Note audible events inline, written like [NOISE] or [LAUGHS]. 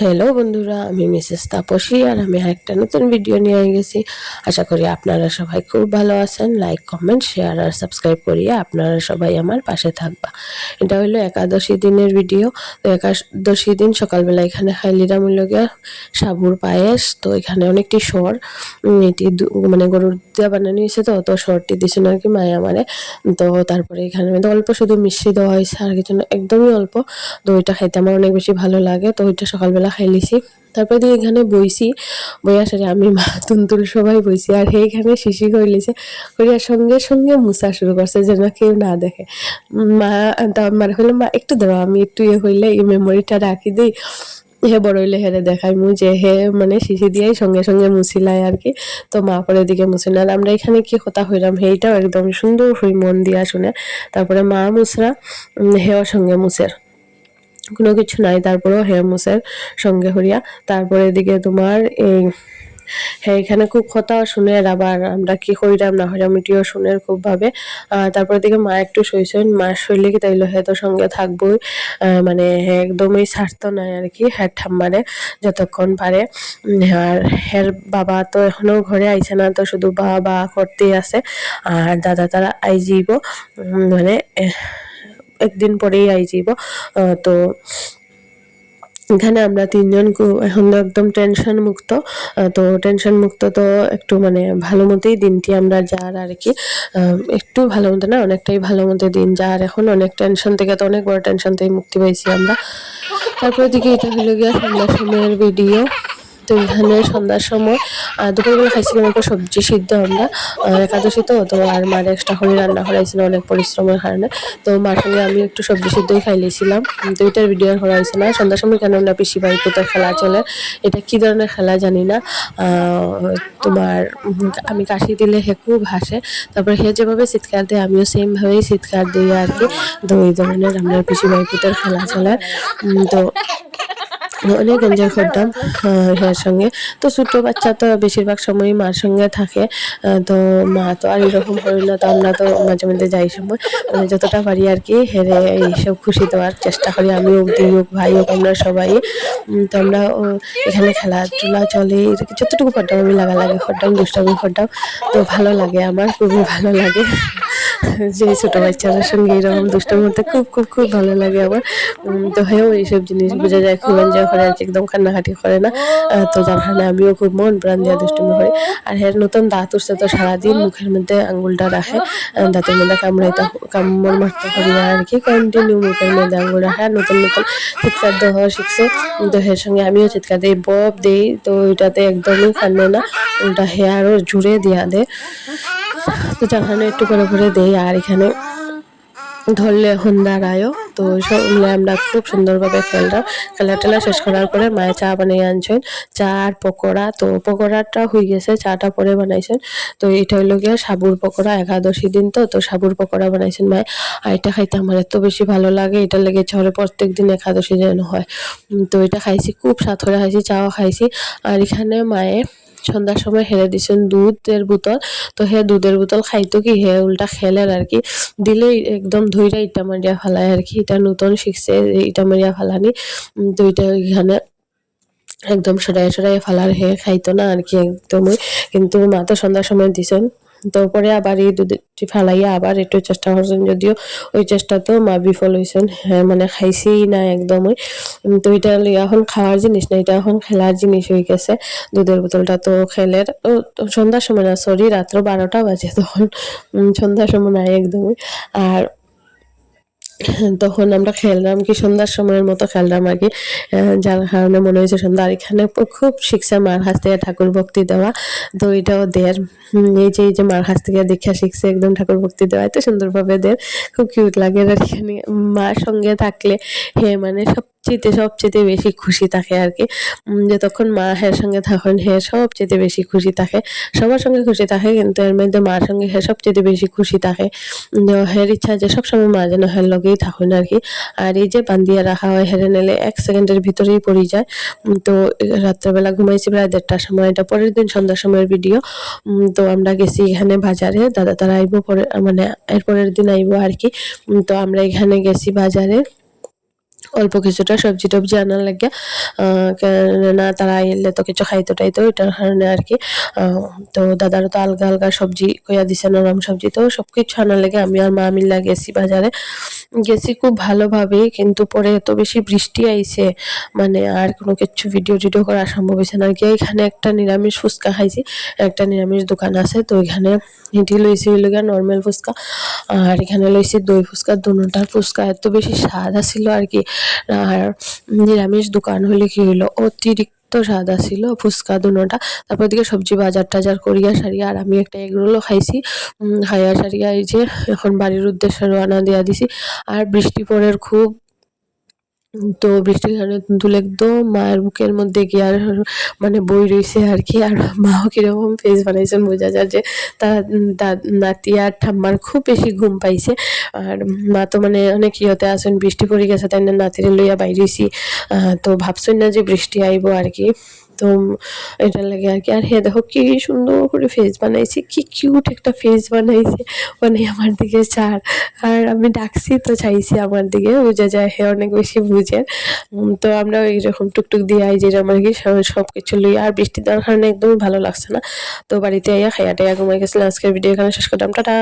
Hello বন্ধুরা, আমি Mrs Tapasi আর আমি একটা নতুন ভিডিও নিয়ে গেছি। আশা করি আপনারা সবাই খুব ভালো আছেন। লাইক কমেন্ট শেয়ার আর সাবস্ক্রাইব করিয়ে আপনারা সবাই আমার পাশে থাকবা। এটা হলো একাদশী দিনের ভিডিও তো একাদশী দিন সকালবেলা এখানে খাইলিরা মূল্যকে সাবুর পায়েস, তো এখানে অনেকটি স্বর এটি মানে গরুর দিয়ে বানানো হয়েছে তো তো স্বরটি দিয়েছিল আর কি মায়ে আমারে। তো তারপরে এখানে অল্প শুধু মিষ্টি দেওয়া হয়েছে, আর কিছু একদমই অল্প। তো ওইটা খাইতে আমার অনেক বেশি ভালো লাগে। তো ওইটা সকালবেলা খাই লিছি। তারপরে দিয়ে এখানে বইছি বইয়া সারে আমি মা তুনতুল সবাই বইছি আর হে এখানে শিশি করে লিছে। করিয়ার সঙ্গে সঙ্গে মুসা শুরু করছে যেন কেউ না দেখে। মা, তা আমার হলো মা, একটু ধরো আমি একটু ইয়ে হইলে এই মেমোরিটা রাখি দিই। হে বড় হইলে হেরে দেখাই মু যে হে মানে শিশি দিয়েই সঙ্গে সঙ্গে মুছিলাই আর কি। তো মা পরে দিকে মুছে না আমরা এখানে কি কথা হইলাম হেইটাও একদম সুন্দর হই মন দিয়া শুনে। তারপরে মা মুসরা হেও সঙ্গে মুছের কোনো কিছু নাই। তারপরেও হেয়ার সঙ্গে হরিয়া তারপরে এদিকে তোমার এই হ্যাঁ এখানে খুব কথা শুনে আবার আমরা কি হইরাম না হইরাম এটিও শুনে খুব ভাবে তারপরে দিকে মা একটু শুইছেন। মা শুইলে কি তাইলো হ্যাঁ তো সঙ্গে থাকবোই। মানে হ্যাঁ একদমই স্বার্থ নাই আর কি হ্যাঁ ঠাম্মারে যতক্ষণ পারে। আর হের বাবা তো এখনও ঘরে আইছে না, তো শুধু বাবা করতেই আছে। আর দাদা তারা আই যাইব মানে একদিন পরেই আই যাইব। আহ, তো এখানে আমরা তিনজন এখন একদম টেনশন মুক্ত। তো টেনশন মুক্ত তো একটু মানে ভালো মতোই দিনটি আমরা যার আর কি। একটু ভালো মতো না অনেকটাই ভালো মতো দিন যার। এখন অনেক টেনশন থেকে তো অনেক বড় টেনশন থেকে মুক্তি পাইছি আমরা। তারপরে দিকে এটা হলো গিয়া সন্ধ্যার সময়ের ভিডিও তো এখানে সন্ধ্যার সময় দুপুরবেলা খাইছিলাম একটা সবজি সিদ্ধ আমরা একাদশী তো তো আর মার এক্সট্রা করে রান্না করাইছিল অনেক পরিশ্রমের কারণে। তো মার সঙ্গে আমি একটু সবজি সিদ্ধই খাই লিয়েছিলাম তো এটার ভিডিও করা হয়েছে না। সন্ধ্যার সময় কেন আমরা পিসি বাড়ি পুতো খেলা চলে, এটা কি ধরনের খেলা জানি না। তোমার আমি কাশি দিলে হে খুব হাসে। তারপরে হে যেভাবে চিৎকার দেয়, আমিও সেম ভাবেই চিৎকার দিই আর কি। তো এই ধরনের আমরা পিসি বাড়ি পুতোর খেলা চলে। তো অনেক এনজয় করতাম এর সঙ্গে। তো ছোট বাচ্চা তো বেশিরভাগ সময়ই মার সঙ্গে থাকে। তো মা তো আর এরকম করি না তো আমরা তো মাঝে মাঝে যাই সময়। মানে যতটা পারি আর কি হেরে এইসব খুশি দেওয়ার চেষ্টা করি আমি হোক দিই হোক ভাই হোক আমরা সবাই। তো আমরা এখানে খেলাধুলা চলে যতটুকু করতাম আমি লাগালাগি করতাম দুষ্টামি করতাম তো ভালো লাগে আমার খুবই ভালো লাগে। যে ছোট বাচ্চাদের সঙ্গে এরকম দুষ্টামি করতে খুব খুব খুব ভালো লাগে আমার। তো হয়েও এইসব জিনিস বোঝা যায় খুব এনজয় করে আর একদম কান্নাকাটি করে না। তো যার কারণে আমিও খুব মন প্রাণ দিয়ে দুষ্টুমি করি। আর হের নতুন দাঁত উঠছে, তো সারাদিন মুখের মধ্যে আঙ্গুলটা রাখে দাঁতের মধ্যে কামড়াইতে কামড় মারতে করি না আর কি কন্টিনিউ মুখের মধ্যে আঙ্গুল রাখে। আর নতুন নতুন চিৎকার দেওয়া শিখছে। তো হের সঙ্গে আমিও চিৎকার দিই বব দিই, তো ওইটাতে একদমই কান্দে না, উল্টা হে আরও জুড়ে দিয়া দেয়। তো কারণে একটু করে করে দেই, আর এখানে ধরলে এখন দাঁড়ায়ও তো সব আমরা খুব সুন্দরভাবে খেললাম। খেলা টেলা শেষ করার পরে মায়ের চা বানিয়ে আনছেন। চা আর পকোড়া। তো পকোড়াটা হয়ে গেছে, চাটা পরে বানাইছেন। তো এটা হইল গিয়ে সাবুর পকোড়া, একাদশী দিন তো তো সাবুর পকোড়া বানাইছেন মায়ে আর এটা খাইতে আমার এত বেশি ভালো লাগে এটা লেগে ঝড়ে প্রত্যেক দিন একাদশী যেন হয়। তো এটা খাইছি, খুব করে খাইছি, চাও খাইছি। আর এখানে মায়ে সন্ধ্যার সময় হেরে দিছেন দুধের বোতল। তো হে দুধের বোতল খাইতো কি? হে উল্টা খেলের আর কি। দিলে একদম ধুইরা ইটা মারিয়া ফালায় আর কি। এটা নতুন শিখছে, ইটা মারিয়া ফালানি। তো এটা এখানে একদম সরাই সরাই ফালার হে খাইতো না আর কি একদমই। কিন্তু মা তো সন্ধ্যার সময় দিছেন। তো পরে আবার এই দুধটি ফেলাইয়া আবার একটু চেষ্টা করছেন যদিও ওই চেষ্টাতেও মা বিফল হয়েছেন হ্যাঁ মানে খাইছেই না একদমই। তো এটা এখন খাওয়ার জিনিস না, এটা এখন খেলার জিনিস হয়ে গেছে। দুধের বোতলটা তো খেলের। সন্ধ্যার সময় না সরি রাত্র বারোটা বাজে তখন। সন্ধ্যার সময় নাই একদমই। আর [LAUGHS] তখন আমরা খেললাম কি সন্ধ্যার সময়ের মতো খেললাম আর কি। যার কারণে মনে হয়েছে সন্ধ্যা আর এখানে খুব শিখছে মার কাছ থেকে ঠাকুর ভক্তি দেওয়া। তো এটাও দেয়ার। এই যে এই যে মার কাছ থেকে দীক্ষা শিখছে একদম ঠাকুর ভক্তি দেওয়া, এত সুন্দরভাবে দেয় খুব কিউট লাগে আর এখানে মার সঙ্গে থাকলে হে মানে সবচেয়ে সবচেয়ে বেশি খুশি থাকে আর কি যতক্ষণ মা হের সঙ্গে থাকেন, হে সবচেয়ে বেশি খুশি থাকে। সবার সঙ্গে খুশি থাকে, কিন্তু এর মধ্যে মার সঙ্গে হে সবচেয়ে বেশি খুশি থাকে। হের ইচ্ছা যে সবসময় মা যেন হের লগেই থাকুন আর কি আর এই যে বান্ধিয়া রাখা হয়, হেরে নিলে এক সেকেন্ডের ভিতরেই পড়ে যায়। তো রাত্রেবেলা ঘুমাইছি প্রায় দেড়টার সময়, এটা পরের দিন সন্ধ্যার সময়ের ভিডিও তো আমরা গেছি এখানে বাজারে, দাদা তারা আইবো পরে মানে এর পরের দিন আইবো আর কি তো আমরা এখানে গেছি বাজারে। অল্প কিছুটা সবজি টবজি আনার লাগে। না তারা আইলে তো কিছু খাইতো টাইতো, এটার কারণে আর কি। তো দাদারও তো আলগা আলগা সবজি কইয়া দিছে, নরম সবজি, তো সব কিছু আনার লাগে। আমি আর মা মিল্লা গেছি বাজারে। গেছি খুব ভালোভাবে কিন্তু পরে এত বেশি বৃষ্টি আইছে মানে আর কোনো কিছু ভিডিও টিডিও করা সম্ভব হয়েছে না। আর কি এখানে একটা নিরামিষ ফুচকা খাইছি, একটা নিরামিষ দোকান আছে, তো এখানে এটি লইছি হইল গিয়া নর্মাল ফুচকা। আর এখানে লইছি দই ফুচকা দুটার ফুচকা। এত বেশি স্বাদ আছিল আর কি। আর নিরামিষ দোকান হলে কি হইল? অতিরিক্ত সাদা ছিল, ফুচকা দুটা তারপর দিকে সবজি বাজার টাজার, করিয়া সারিয়া, আর আমি একটা এগরোলও খাইছি। খাইয়া সারিয়া এই যে এখন বাড়ির উদ্দেশ্যে রওনা দিয়া দিছি। আর বৃষ্টি পড়ের খুব তো বৃষ্টির কারণে তুল একদম মায়ের বুকের মধ্যে গিয়ে আর মানে বই রয়েছে আর কি। আর মাও কীরকম ফেস বানাইছেন বোঝা যায় যে তার নাতি আর ঠাম্মার খুব বেশি ঘুম পাইছে। আর মা তো মানে অনেক ইয়েতে আসেন বৃষ্টি পড়ে গেছে, তাই না নাতিরে লইয়া বাইরেছি। তো ভাবছেন না যে বৃষ্টি আইব আর কি। তো এটা লাগে আর কি। আর হে, দেখো কি সুন্দর করে ফেস বানাইছে, কি কিউট একটা ফেস বানাইছে। মানে আমার দিকে চার। আর আমি ডাকছি তো চাইছি আমার দিকে, বোঝা যায় হে অনেক বেশি বুঝে। তো আমরা এইরকম টুকটুক দিয়ে আই যেরকম আর কি, সব কিছু লই। আর বৃষ্টি দেওয়ার কারণে একদমই ভালো লাগছে না। তো বাড়িতে আইয়া খাইয়া টাইয়া ঘুমাই গেছিলাম। আজকের ভিডিও এখানে শেষ করলাম। টাটা!